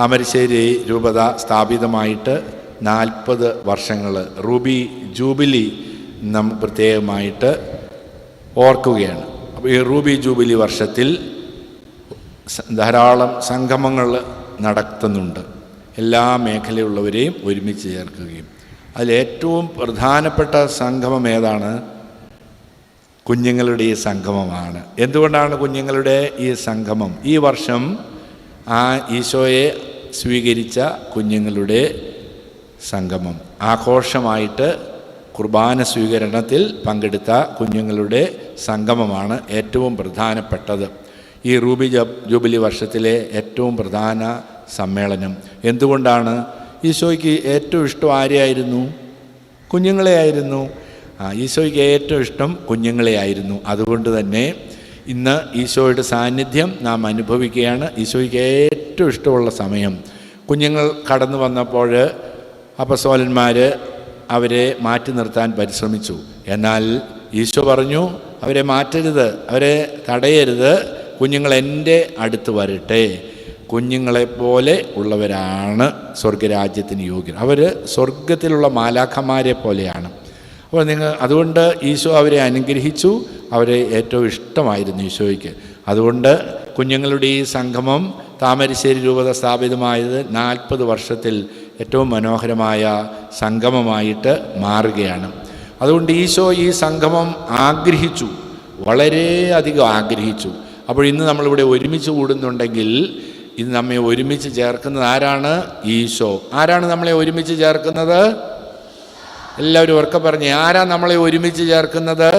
താമരശ്ശേരി രൂപത സ്ഥാപിതമായിട്ട് നാൽപ്പത് വർഷങ്ങൾ റൂബി ജൂബിലി നാം പ്രത്യേകമായിട്ട് ഓർക്കുകയാണ്. അപ്പോൾ ഈ റൂബി ജൂബിലി വർഷത്തിൽ ധാരാളം സംഗമങ്ങൾ നടത്തുന്നുണ്ട്. എല്ലാ മേഖലയുള്ളവരെയും ഒരുമിച്ച് ചേർക്കുകയും. അതിലേറ്റവും പ്രധാനപ്പെട്ട സംഗമം ഏതാണ്? കുഞ്ഞുങ്ങളുടെ ഈ സംഗമമാണ്. എന്തുകൊണ്ടാണ് കുഞ്ഞുങ്ങളുടെ ഈ സംഗമം? ഈ വർഷം ആ ഈശോയെ സ്വീകരിച്ച കുഞ്ഞുങ്ങളുടെ സംഗമം. ആഘോഷമായിട്ട് കുർബാന സ്വീകരണത്തിൽ പങ്കെടുത്ത കുഞ്ഞുങ്ങളുടെ സംഗമമാണ് ഏറ്റവും പ്രധാനപ്പെട്ടത്. ഈ റൂബി ജൂബിലി വർഷത്തിലെ ഏറ്റവും പ്രധാന സമ്മേളനം. എന്തുകൊണ്ടാണ് ഈശോയ്ക്ക് ഏറ്റവും ഇഷ്ടം ആരെയായിരുന്നു? കുഞ്ഞുങ്ങളെ ആയിരുന്നു. ആ ഈശോയ്ക്ക് ഏറ്റവും ഇഷ്ടം കുഞ്ഞുങ്ങളെ ആയിരുന്നു. അതുകൊണ്ട് തന്നെ ഇന്ന് ഈശോയുടെ സാന്നിധ്യം നാം അനുഭവിക്കുകയാണ്. ഈശോയ്ക്ക് ഏറ്റവും ഇഷ്ടമുള്ള സമയം. കുഞ്ഞുങ്ങൾ കടന്നു വന്നപ്പോൾ അപ്പസോലന്മാർ അവരെ മാറ്റി നിർത്താൻ പരിശ്രമിച്ചു. എന്നാൽ ഈശോ പറഞ്ഞു അവരെ മാറ്റരുത് അവരെ തടയരുത്. കുഞ്ഞുങ്ങൾ എന്റെ അടുത്ത് വരട്ടെ. കുഞ്ഞുങ്ങളെപ്പോലെ ഉള്ളവരാണ് സ്വർഗരാജ്യത്തിന് യോഗ്യർ. അവർ സ്വർഗത്തിലുള്ള മാലാഖമാരെ പോലെയാണ്. അപ്പോൾ നിങ്ങൾ അതുകൊണ്ട് ഈശോ അവരെ അനുഗ്രഹിച്ചു. അവരെ ഏറ്റവും ഇഷ്ടമായിരുന്നു ഈശോയ്ക്ക്. അതുകൊണ്ട് കുഞ്ഞുങ്ങളുടെ ഈ സംഗമം താമരശ്ശേരി രൂപത സ്ഥാപിതമായത് നാൽപ്പത് വർഷത്തിൽ ഏറ്റവും മനോഹരമായ സംഗമമായിട്ട് മാറുകയാണ്. അതുകൊണ്ട് ഈശോ ഈ സംഗമം ആഗ്രഹിച്ചു വളരെയധികം ആഗ്രഹിച്ചു. അപ്പോൾ ഇന്ന് നമ്മളിവിടെ ഒരുമിച്ച് കൂടുന്നുണ്ടെങ്കിൽ ഇത് നമ്മെ ഒരുമിച്ച് ചേർക്കുന്നത് ആരാണ്? ഈശോ. ആരാണ് നമ്മളെ ഒരുമിച്ച് ചേർക്കുന്നത്? എല്ലാവരും ഉറക്കെ പറഞ്ഞു ആരാ നമ്മളെ ഒരുമിച്ച് ചേർക്കുന്നത്?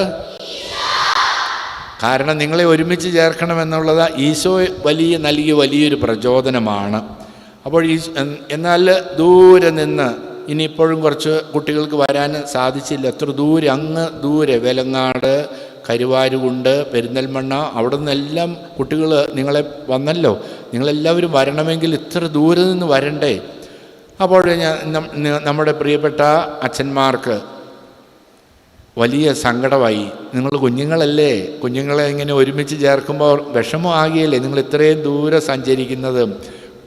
കാരണം നിങ്ങളെ ഒരുമിച്ച് ചേർക്കണമെന്നുള്ളത് ഈശോ വലിയ നൽകിയ വലിയൊരു പ്രചോദനമാണ്. അപ്പോൾ ഈ എന്നാൽ ദൂരെ നിന്ന് ഇനിയിപ്പോഴും കുറച്ച് കുട്ടികൾക്ക് വരാൻ സാധിച്ചില്ല. എത്ര ദൂരെ? അങ്ങ് ദൂരെ. വെലങ്ങാട് കരുവാരുകുണ്ട് പെരിന്തൽമണ്ണ അവിടെ നിന്നെല്ലാം കുട്ടികൾ നിങ്ങളെ വന്നല്ലോ. നിങ്ങളെല്ലാവരും വരണമെങ്കിൽ ഇത്ര ദൂരെ നിന്ന് വരണ്ടേ? അപ്പോൾ ഞാൻ നമ്മുടെ പ്രിയപ്പെട്ട അച്ഛന്മാർക്ക് വലിയ സങ്കടമായി. നിങ്ങൾ കുഞ്ഞുങ്ങളല്ലേ? കുഞ്ഞുങ്ങളെ ഇങ്ങനെ ഒരുമിച്ച് ചേർക്കുമ്പോൾ വിഷമമാകിയല്ലേ നിങ്ങൾ ഇത്രയും ദൂരെ സഞ്ചരിക്കുന്നത്.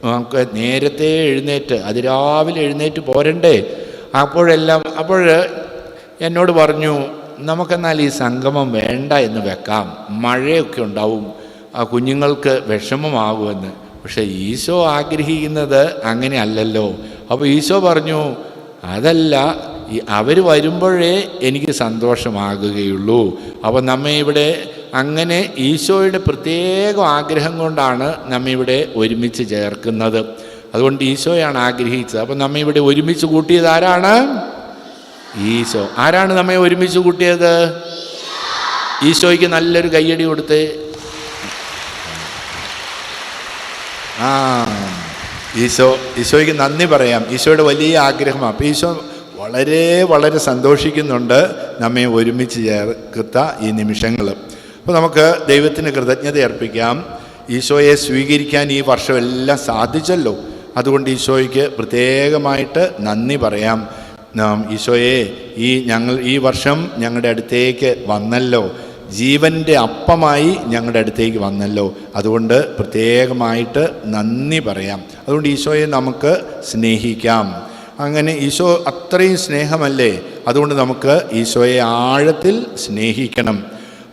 നമുക്ക് നേരത്തെ എഴുന്നേറ്റ് അതിരാവിലെ എഴുന്നേറ്റ് പോരണ്ടേ? അപ്പോഴെല്ലാം അപ്പോൾ എന്നോട് പറഞ്ഞു നമുക്കെന്നാൽ ഈ സംഗമം വേണ്ട എന്ന് വെക്കാം. മഴയൊക്കെ ഉണ്ടാവും. ആ കുഞ്ഞുങ്ങൾക്ക് വിഷമമാകുമെന്ന്. പക്ഷേ ഈശോ ആഗ്രഹിക്കുന്നത് അങ്ങനെ അല്ലല്ലോ അപ്പോൾ ഈശോ പറഞ്ഞു അതല്ല ഈ അവർ വരുമ്പോഴേ എനിക്ക് സന്തോഷമാകുകയുള്ളൂ. അപ്പോൾ നമ്മെ ഇവിടെ അങ്ങനെ ഈശോയുടെ പ്രത്യേക ആഗ്രഹം കൊണ്ടാണ് നമ്മിവിടെ ഒരുമിച്ച് ചേർക്കുന്നത്. അതുകൊണ്ട് ഈശോയാണ് ആഗ്രഹിച്ചത്. അപ്പം നമ്മെ ഇവിടെ ഒരുമിച്ച് കൂട്ടിയത് ആരാണ്? ഈശോ. ആരാണ് നമ്മെ ഒരുമിച്ച് കൂട്ടിയത്? ഈശോയ്ക്ക് നല്ലൊരു കയ്യടി കൊടുത്ത്. ആ ഈശോ ഈശോയ്ക്ക് നന്ദി പറയാം. ഈശോയുടെ വലിയ ആഗ്രഹമാണ്. അപ്പോൾ ഈശോ വളരെ വളരെ സന്തോഷിക്കുന്നുണ്ട് നമ്മെ ഒരുമിച്ച് ചേർത്ത ഈ നിമിഷങ്ങൾ അപ്പോൾ നമുക്ക് ദൈവത്തിന് കൃതജ്ഞത അർപ്പിക്കാം. ഈശോയെ സ്വീകരിക്കാൻ ഈ വർഷമെല്ലാം സാധിച്ചല്ലോ. അതുകൊണ്ട് ഈശോയ്ക്ക് പ്രത്യേകമായിട്ട് നന്ദി പറയാം. നാം ഈശോയെ ഈ ഞങ്ങൾ ഈ വർഷം ഞങ്ങളുടെ അടുത്തേക്ക് വന്നല്ലോ. ജീവന്റെ അപ്പമായി ഞങ്ങളുടെ അടുത്തേക്ക് വന്നല്ലോ. അതുകൊണ്ട് പ്രത്യേകമായിട്ട് നന്ദി പറയാം. അതുകൊണ്ട് ഈശോയെ നമുക്ക് സ്നേഹിക്കാം. അങ്ങനെ ഈശോ അത്രയും സ്നേഹമല്ലേ? അതുകൊണ്ട് നമുക്ക് ഈശോയെ ആഴത്തിൽ സ്നേഹിക്കണം.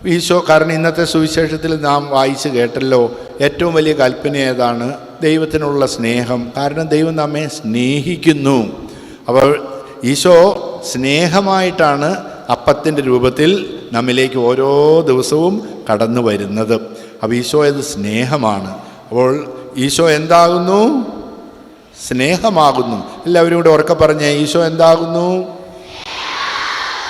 ഈശോ കാരണം ഇന്നത്തെ സുവിശേഷത്തിൽ നാം വായിച്ച് കേട്ടല്ലോ ഏറ്റവും വലിയ കൽപ്പന ഏതാണ്? ദൈവത്തിനുള്ള സ്നേഹം. കാരണം ദൈവം നമ്മെ സ്നേഹിക്കുന്നു. അപ്പോൾ ഈശോ സ്നേഹമായിട്ടാണ് അപ്പത്തിന്റെ രൂപത്തിൽ നമ്മിലേക്ക് ഓരോ ദിവസവും കടന്നു വരുന്നത്. അപ്പോൾ ഈശോ അത് സ്നേഹമാണ്. അപ്പോൾ ഈശോ എന്താകുന്നു? സ്നേഹമാകുന്നു. എല്ലാവരും കൂടെ ഉറക്കെ പറഞ്ഞേ ഈശോ എന്താകുന്നു?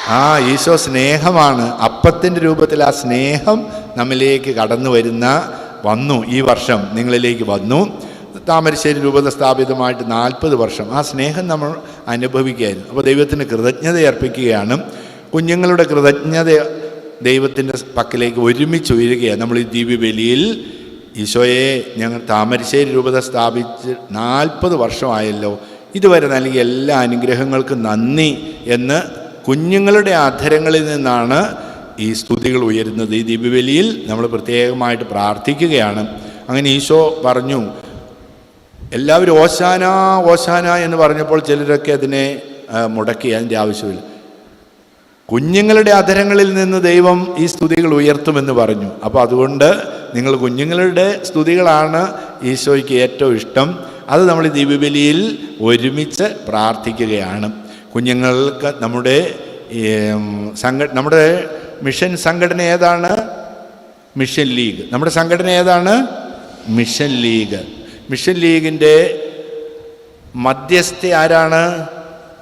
ആ ഈശോ സ്നേഹമാണ്. അപ്പത്തിന്റെ രൂപത്തിൽ ആ സ്നേഹം നമ്മിലേക്ക് കടന്നു വരുന്ന വന്നു ഈ വർഷം നിങ്ങളിലേക്ക് വന്നു. താമരശ്ശേരി രൂപത സ്ഥാപിതമായിട്ട് നാൽപ്പത് വർഷം ആ സ്നേഹം നമ്മൾ അനുഭവിക്കുകയായിരുന്നു. അപ്പോൾ ദൈവത്തിന് കൃതജ്ഞത അർപ്പിക്കുകയാണ്. കുഞ്ഞുങ്ങളുടെ കൃതജ്ഞത ദൈവത്തിന്റെ പക്കലേക്ക് ഒരുമിച്ച് ഉയരുകയാണ്. നമ്മൾ ഈ ദിവ്യബലിയിൽ ഈശോയെ ഞങ്ങൾ താമരശ്ശേരി രൂപത സ്ഥാപിച്ച് നാൽപ്പത് വർഷമായല്ലോ. ഇതുവരെ നൽകിയ എല്ലാ അനുഗ്രഹങ്ങൾക്കും നന്ദി എന്ന് കുഞ്ഞുങ്ങളുടെ ആധരങ്ങളിൽ നിന്നാണ് ഈ സ്തുതികൾ ഉയരുന്നത്. ഈ ദിവ്യബലിയിൽ നമ്മൾ പ്രത്യേകമായിട്ട് പ്രാർത്ഥിക്കുകയാണ്. അങ്ങനെ ഈശോ പറഞ്ഞു എല്ലാവരും ഓശാന ഓശാന എന്ന് പറഞ്ഞപ്പോൾ ചിലരൊക്കെ അതിനെ മുടക്കി അതിന്റെ ആവശ്യമില്ല. കുഞ്ഞുങ്ങളുടെ അധരങ്ങളിൽ നിന്ന് ദൈവം ഈ സ്തുതികൾ ഉയർത്തുമെന്ന് പറഞ്ഞു. അപ്പോൾ അതുകൊണ്ട് നിങ്ങൾ കുഞ്ഞുങ്ങളുടെ സ്തുതികളാണ് ഈശോയ്ക്ക് ഏറ്റവും ഇഷ്ടം. അത് നമ്മൾ ഈ ദിവ്യബലിയിൽ ഒരുമിച്ച് പ്രാർത്ഥിക്കുകയാണ്. കുഞ്ഞുങ്ങൾക്ക് നമ്മുടെ സംഘ നമ്മുടെ മിഷൻ സംഘടന ഏതാണ്? Mission league. നമ്മുടെ സംഘടന ഏതാണ്? Mission league. മിഷൻ ലീഗിന്റെ മധ്യസ്ഥ ആരാണ്?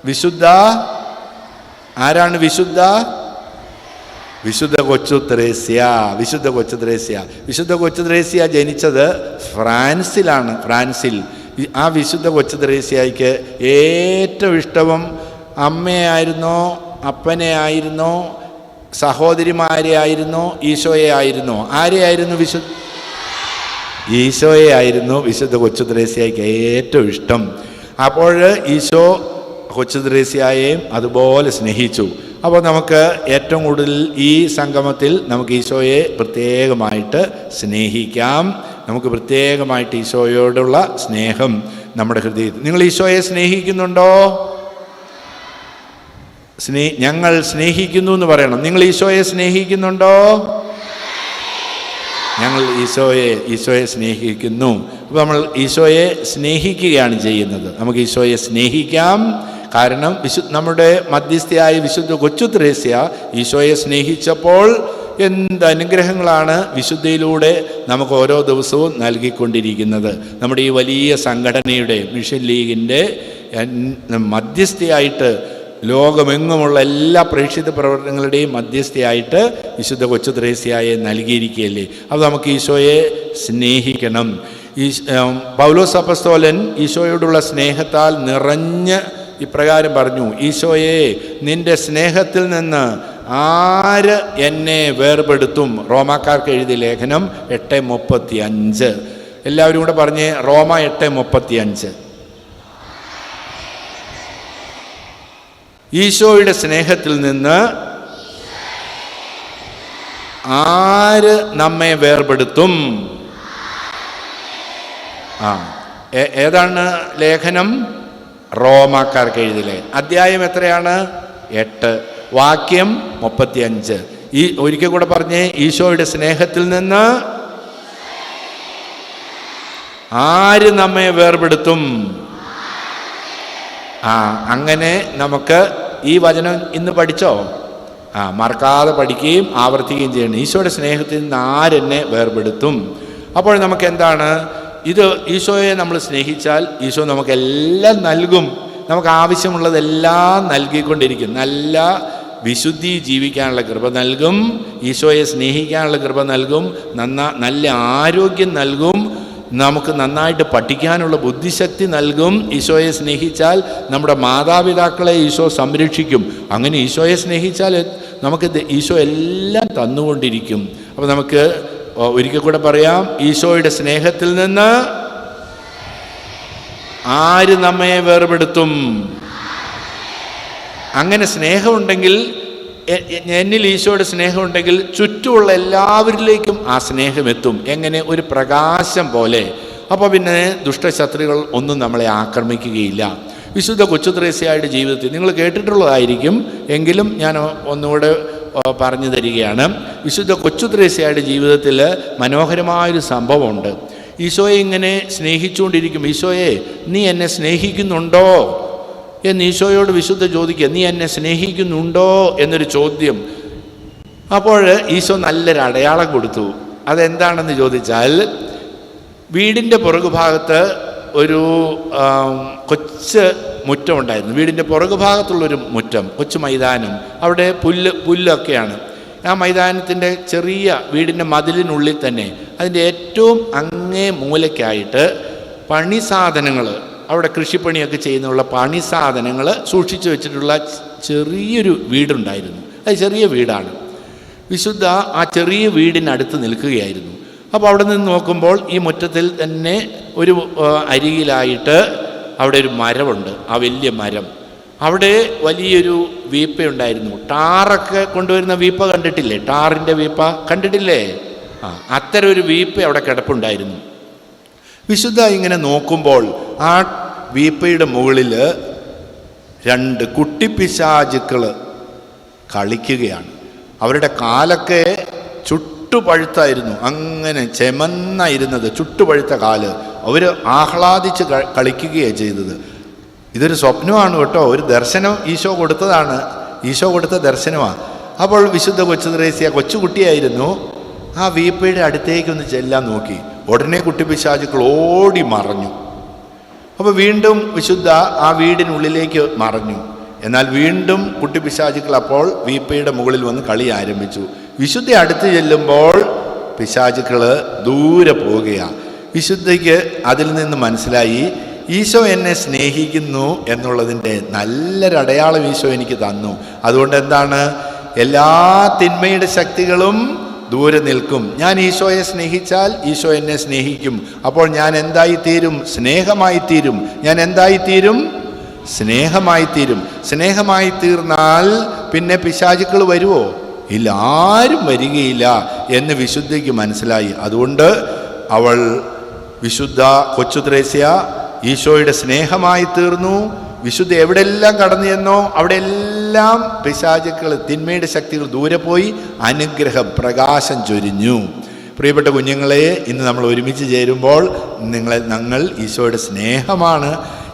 വിശുദ്ധ? ആരാണ് വിശുദ്ധ? വിശുദ്ധ കൊച്ചു ത്രേസ്യ വിശുദ്ധ കൊച്ചു ത്രേസ്യ. വിശുദ്ധ കൊച്ചു ത്രേസ്യ ജനിച്ചത് ഫ്രാൻസിലാണ് ഫ്രാൻസിൽ. ആ വിശുദ്ധ കൊച്ചു ത്രേസ്യയ്ക്ക് ഏറ്റവും ഇഷ്ടവും അമ്മയായിരുന്നോ അപ്പനെ ആയിരുന്നോ സഹോദരിമാരെ ആയിരുന്നോ ഈശോയെ ആയിരുന്നോ ആരെയായിരുന്നു വിശു? ഈശോയെ ആയിരുന്നു വിശുദ്ധ കൊച്ചു ത്രേസ്യയ്ക്ക് ഏറ്റവും ഇഷ്ടം. അപ്പോൾ ഈശോ കൊച്ചു ത്രേസ്യയെയും അതുപോലെ സ്നേഹിച്ചു. അപ്പോൾ നമുക്ക് ഏറ്റവും കൂടുതൽ ഈ സംഗമത്തിൽ നമുക്ക് ഈശോയെ പ്രത്യേകമായിട്ട് സ്നേഹിക്കാം. നമുക്ക് പ്രത്യേകമായിട്ട് ഈശോയോടുള്ള സ്നേഹം നമ്മുടെ ഹൃദയത്തിൽ. നിങ്ങൾ ഈശോയെ സ്നേഹിക്കുന്നുണ്ടോ? സ്നേ ഞങ്ങൾ സ്നേഹിക്കുന്നു എന്ന് പറയണം. നിങ്ങൾ ഈശോയെ സ്നേഹിക്കുന്നുണ്ടോ? ഞങ്ങൾ ഈശോയെ ഈശോയെ സ്നേഹിക്കുന്നു. അപ്പോൾ നമ്മൾ ഈശോയെ സ്നേഹിക്കുകയാണ് ചെയ്യുന്നത്. നമുക്ക് ഈശോയെ സ്നേഹിക്കാം. കാരണം വിശു നമ്മുടെ മധ്യസ്ഥയായ വിശുദ്ധ കൊച്ചു ത്രേസ്യ ഈശോയെ സ്നേഹിച്ചപ്പോൾ എന്ത് അനുഗ്രഹങ്ങളാണ് വിശുദ്ധയിലൂടെ നമുക്ക് ഓരോ ദിവസവും നൽകിക്കൊണ്ടിരിക്കുന്നത്. നമ്മുടെ ഈ വലിയ സംഘടനയുടെ മിഷൻ ലീഗിന്റെ മധ്യസ്ഥയായിട്ട് ലോകമെങ്ങുമുള്ള എല്ലാ പ്രേക്ഷിത പ്രവർത്തനങ്ങളുടെയും മധ്യസ്ഥയായിട്ട് വിശുദ്ധ കൊച്ചു ത്രേസ്യയെ നൽകിയിരിക്കുകയല്ലേ? അപ്പോൾ നമുക്ക് ഈശോയെ സ്നേഹിക്കണം. ഈ പൗലോസ് അപ്പസ്തോലൻ ഈശോയോടുള്ള സ്നേഹത്താൽ നിറഞ്ഞ് ഇപ്രകാരം പറഞ്ഞു ഈശോയെ നിന്റെ സ്നേഹത്തിൽ നിന്ന് ആര് എന്നെ വേർപെടുത്തും? റോമാക്കാർക്ക് എഴുതിയ ലേഖനം എട്ട് മുപ്പത്തി അഞ്ച് എല്ലാവരും കൂടെ പറഞ്ഞ് റോമ എട്ട് മുപ്പത്തി അഞ്ച് ഈശോയുടെ സ്നേഹത്തിൽ നിന്ന് ആര് നമ്മെ വേർപെടുത്തും? ആ ഏതാണ് ലേഖനം? റോമാക്കാർക്ക് എഴുതിയില്ലേ അധ്യായം എത്രയാണ്? എട്ട്. വാക്യം മുപ്പത്തിയഞ്ച്. ഈ ഒരിക്കൽ കൂടെ പറഞ്ഞേ ഈശോയുടെ സ്നേഹത്തിൽ നിന്ന് ആര് നമ്മെ വേർപെടുത്തും? ആ അങ്ങനെ നമുക്ക് ഈ വചനം ഇന്ന് പഠിച്ചോ? ആ മറക്കാതെ പഠിക്കുകയും ആവർത്തിക്കുകയും ചെയ്യണം. ഈശോയുടെ സ്നേഹത്തിൽ നിന്ന് ആരെന്നെ വേർപെടുത്തും? അപ്പോൾ നമുക്ക് എന്താണ്? ഇത് ഈശോയെ നമ്മൾ സ്നേഹിച്ചാൽ ഈശോ നമുക്കെല്ലാം നൽകും. നമുക്ക് ആവശ്യമുള്ളതെല്ലാം നൽകിക്കൊണ്ടിരിക്കും. നല്ല വിശുദ്ധി ജീവിക്കാനുള്ള കൃപ നൽകും. ഈശോയെ സ്നേഹിക്കാനുള്ള കൃപ നൽകും. നന്ന നല്ല ആരോഗ്യം നൽകും. നമുക്ക് നന്നായിട്ട് പഠിക്കാനുള്ള ബുദ്ധിശക്തി നൽകും. ഈശോയെ സ്നേഹിച്ചാൽ നമ്മുടെ മാതാപിതാക്കളെ ഈശോ സംരക്ഷിക്കും. അങ്ങനെ ഈശോയെ സ്നേഹിച്ചാൽ നമുക്ക് ഈശോ എല്ലാം തന്നുകൊണ്ടിരിക്കും. അപ്പോൾ നമുക്ക് ഒരിക്കൽ കൂടെ പറയാം. ഈശോയുടെ സ്നേഹത്തിൽ നിന്ന് ആര് നമ്മെ വേർപെടുത്തും? അങ്ങനെ സ്നേഹമുണ്ടെങ്കിൽ എന്നിൽ ഈശോയുടെ സ്നേഹമുണ്ടെങ്കിൽ ചുറ്റുമുള്ള എല്ലാവരിലേക്കും ആ സ്നേഹം എത്തും എങ്ങനെ? ഒരു പ്രകാശം പോലെ. അപ്പോൾ പിന്നെ ദുഷ്ടശത്രുക്കൾ ഒന്നും നമ്മളെ ആക്രമിക്കുകയില്ല. വിശുദ്ധ കൊച്ചു ത്രേസ്യയുടെ ജീവിതത്തിൽ നിങ്ങൾ കേട്ടിട്ടുള്ളതായിരിക്കും. എങ്കിലും ഞാൻ ഒന്നുകൂടെ പറഞ്ഞു തരികയാണ്. വിശുദ്ധ കൊച്ചു ത്രേസ്യയുടെ ജീവിതത്തിൽ മനോഹരമായൊരു സംഭവമുണ്ട്. ഈശോയെ ഇങ്ങനെ സ്നേഹിച്ചുകൊണ്ടിരിക്കും ഈശോയെ നീ എന്നെ സ്നേഹിക്കുന്നുണ്ടോ? എന്ന് ഈശോയോട് വിശുദ്ധ ചോദിക്കുക നീ എന്നെ സ്നേഹിക്കുന്നുണ്ടോ? എന്നൊരു ചോദ്യം. അപ്പോൾ ഈശോ നല്ലൊരു അടയാളം കൊടുത്തു. അതെന്താണെന്ന് ചോദിച്ചാൽ വീടിന്റെ പുറകുഭാഗത്ത് ഒരു കൊച്ച് മുറ്റം ഉണ്ടായിരുന്നു വീടിന്റെ പുറകുഭാഗത്തുള്ളൊരു മുറ്റം കൊച്ചു മൈതാനം. അവിടെ പുല്ല് പുല്ലൊക്കെയാണ്. ആ മൈതാനത്തിന്റെ ചെറിയ വീടിന്റെ മതിലിനുള്ളിൽ തന്നെ അതിന്റെ ഏറ്റവും അങ്ങേ മൂലയ്ക്കായിട്ട് പണി സാധനങ്ങൾ അവിടെ കൃഷിപ്പണിയൊക്കെ ചെയ്യുന്നുള്ള പണി സാധനങ്ങൾ സൂക്ഷിച്ചു വെച്ചിട്ടുള്ള ചെറിയൊരു വീടുണ്ടായിരുന്നു. അത് ചെറിയ വീടാണ്. വിശുദ്ധ ആ ചെറിയ വീടിനടുത്ത് നിൽക്കുകയായിരുന്നു. അപ്പോൾ അവിടെ നിന്ന് നോക്കുമ്പോൾ ഈ മുറ്റത്തിൽ തന്നെ ഒരു അരികിലായിട്ട് അവിടെ ഒരു മരമുണ്ട് ആ വലിയ മരം. അവിടെ വലിയൊരു വീപ്പയുണ്ടായിരുന്നു. ടാറൊക്കെ കൊണ്ടുവരുന്ന വീപ്പ കണ്ടിട്ടില്ലേ? ടാറിന്റെ വീപ്പ കണ്ടിട്ടില്ലേ? ആ അത്തരം ഒരു വീപ്പ അവിടെ കിടപ്പുണ്ടായിരുന്നു. വിശുദ്ധ ഇങ്ങനെ നോക്കുമ്പോൾ ആ വീപ്പയുടെ മുകളിൽ രണ്ട് കുട്ടിപ്പിശാചുക്കൾ കളിക്കുകയാണ്. അവരുടെ കാലൊക്കെ ചുട്ടുപഴുത്തായിരുന്നു. അങ്ങനെ ചെമന്നായിരുന്നത് ചുട്ടുപഴുത്ത കാൽ. അവർ ആഹ്ലാദിച്ച് കളിക്കുകയാണ് ചെയ്തത്. ഇതൊരു സ്വപ്നമാണ് കേട്ടോ. ഒരു ദർശനം ഈശോ കൊടുത്തതാണ്. ഈശോ കൊടുത്ത ദർശനമാണ് അപ്പോൾ വിശുദ്ധ കൊച്ചു ത്രേസ്യ കൊച്ചുകുട്ടിയായിരുന്നു. ആ വീപ്പയുടെ അടുത്തേക്കൊന്ന് ചെല്ലാൻ നോക്കി. ഉടനെ കുട്ടിപ്പിശാചുക്കൾ ഓടി മറഞ്ഞു. അപ്പോൾ വീണ്ടും വിശുദ്ധ ആ വീടിനുള്ളിലേക്ക് മറഞ്ഞു. എന്നാൽ വീണ്ടും കുട്ടി കുട്ടിപ്പിശാചുക്കൾ അപ്പോൾ വീപ്പയുടെ മുകളിൽ വന്ന് കളി ആരംഭിച്ചു. വിശുദ്ധ അടുത്ത് ചെല്ലുമ്പോൾ പിശാചുക്കൾ ദൂരെ പോവുകയാണ് വിശുദ്ധയ്ക്ക് അതിൽ നിന്ന് മനസ്സിലായി ഈശോ എന്നെ സ്നേഹിക്കുന്നു എന്നുള്ളതിന്റെ നല്ലൊരടയാളം ഈശോ എനിക്ക് തന്നു. അതുകൊണ്ട് എന്താണ്? എല്ലാ തിന്മയുടെ ശക്തികളും ദൂരെ നിൽക്കും. ഞാൻ ഈശോയെ സ്നേഹിച്ചാൽ ഈശോ എന്നെ സ്നേഹിക്കും. അപ്പോൾ ഞാൻ എന്തായി തീരും? സ്നേഹമായി തീരും. ഞാൻ എന്തായി തീരും? സ്നേഹമായി തീരും. സ്നേഹമായി തീർന്നാൽ പിന്നെ പിശാചുക്കൾ വരുമോ ഇല്ല ആരും വരികയില്ല എന്ന് വിശുദ്ധിക്ക് മനസ്സിലായി. അതുകൊണ്ട് അവൾ വിശുദ്ധ കൊച്ചു ത്രേസ്യ ഈശോയുടെ സ്നേഹമായി തീർന്നു. വിശുദ്ധ എവിടെല്ലാം കടന്നു ചെന്നോ അവിടെ എല്ലാം പിശാചുക്കൾ തിന്മയുടെ ശക്തികൾ ദൂരെ പോയി അനുഗ്രഹം പ്രകാശം ചൊരിഞ്ഞു. പ്രിയപ്പെട്ട കുഞ്ഞുങ്ങളെ ഇന്ന് നമ്മൾ ഒരുമിച്ച് ചേരുമ്പോൾ നിങ്ങളെ ഞങ്ങൾ ഈശോയുടെ സ്നേഹമാണ്.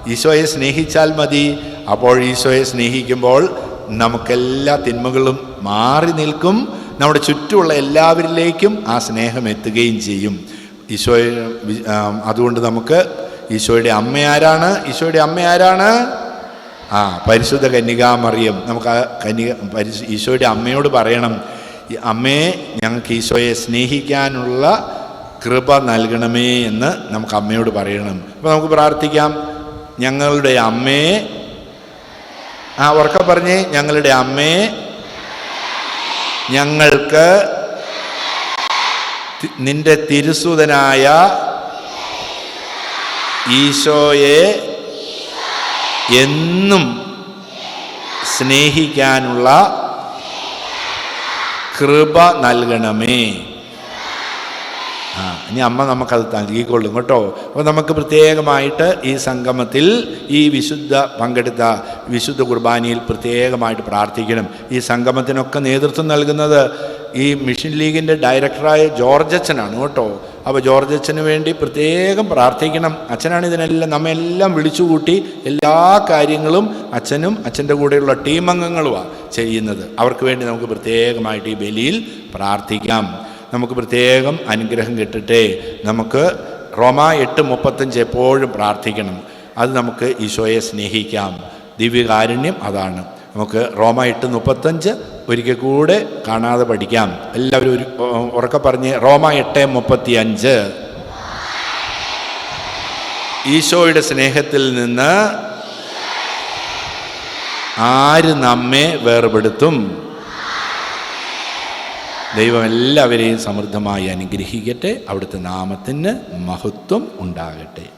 ഈശോയെ സ്നേഹിച്ചാൽ മതി. അപ്പോൾ ഈശോയെ സ്നേഹിക്കുമ്പോൾ നമുക്കെല്ലാ തിന്മകളും മാറി നിൽക്കും. നമ്മുടെ ചുറ്റുമുള്ള എല്ലാവരിലേക്കും ആ സ്നേഹം എത്തുകയും ചെയ്യും. ഈശോയെ അതുകൊണ്ട് നമുക്ക് ഈശോയുടെ അമ്മ ആരാണ് ഈശോയുടെ അമ്മ ആരാണ് ആ പരിശുദ്ധ കന്യകാമറിയം. നമുക്ക് ആ കന്യക പരിശു ഈശോയുടെ അമ്മയോട് പറയണം. ഈ അമ്മേ ഞങ്ങൾക്ക് ഈശോയെ സ്നേഹിക്കാനുള്ള കൃപ നൽകണമേ എന്ന് നമുക്ക് അമ്മയോട് പറയണം. അപ്പോൾ നമുക്ക് പ്രാർത്ഥിക്കാം. ഞങ്ങളുടെ അമ്മയെ ആ ഉറക്ക പറഞ്ഞേ. ഞങ്ങളുടെ അമ്മയെ ഞങ്ങൾക്ക് നിന്റെ തിരുസുതനായ ഈശോയെ എന്നും സ്നേഹിക്കാനുള്ള കൃപ നൽകണമേ. ആ ഇനി അമ്മ നമുക്കത് നൽകിക്കൊള്ളും കേട്ടോ. അപ്പോൾ നമുക്ക് പ്രത്യേകമായിട്ട് ഈ സംഗമത്തിൽ ഈ വിശുദ്ധ പങ്കെടുത്ത വിശുദ്ധ കുർബാനയിൽ പ്രത്യേകമായിട്ട് പ്രാർത്ഥിക്കണം. ഈ സംഗമത്തിനൊക്കെ നേതൃത്വം നൽകുന്നത് ഈ മിഷൻ ലീഗിന്റെ ഡയറക്ടറായ ജോർജ് അച്ഛനാണ് കേട്ടോ. അപ്പോൾ ജോർജ് അച്ഛന് വേണ്ടി പ്രത്യേകം പ്രാർത്ഥിക്കണം. അച്ഛനാണ് ഇതിനെല്ലാം നമ്മെല്ലാം വിളിച്ചുകൂട്ടി എല്ലാ കാര്യങ്ങളും അച്ഛനും അച്ഛന്റെ കൂടെയുള്ള ടീം അംഗങ്ങളുമാണ് ചെയ്യുന്നത്. അവർക്ക് വേണ്ടി നമുക്ക് പ്രത്യേകമായിട്ട് ഈ ബലിയിൽ പ്രാർത്ഥിക്കാം. നമുക്ക് പ്രത്യേകം അനുഗ്രഹം കിട്ടട്ടെ. നമുക്ക് റോമ എട്ട് മുപ്പത്തഞ്ച് എപ്പോഴും പ്രാർത്ഥിക്കണം. അത് നമുക്ക് ഈശോയെ സ്നേഹിക്കാം. ദിവ്യകാരുണ്യം അതാണ്. നമുക്ക് റോമ എട്ട് മുപ്പത്തഞ്ച് ഒരിക്കൽ കൂടെ കാണാതെ പഠിക്കാം. എല്ലാവരും ഒരു ഉറക്കെ പറഞ്ഞ് റോമ എട്ട് മുപ്പത്തി അഞ്ച് ഈശോയുടെ സ്നേഹത്തിൽ നിന്ന് ആര് നമ്മെ വേർപെടുത്തും? ദൈവം എല്ലാവരെയും സമൃദ്ധമായി അനുഗ്രഹിക്കട്ടെ. അവിടുത്തെ നാമത്തിന് മഹത്വം ഉണ്ടാകട്ടെ.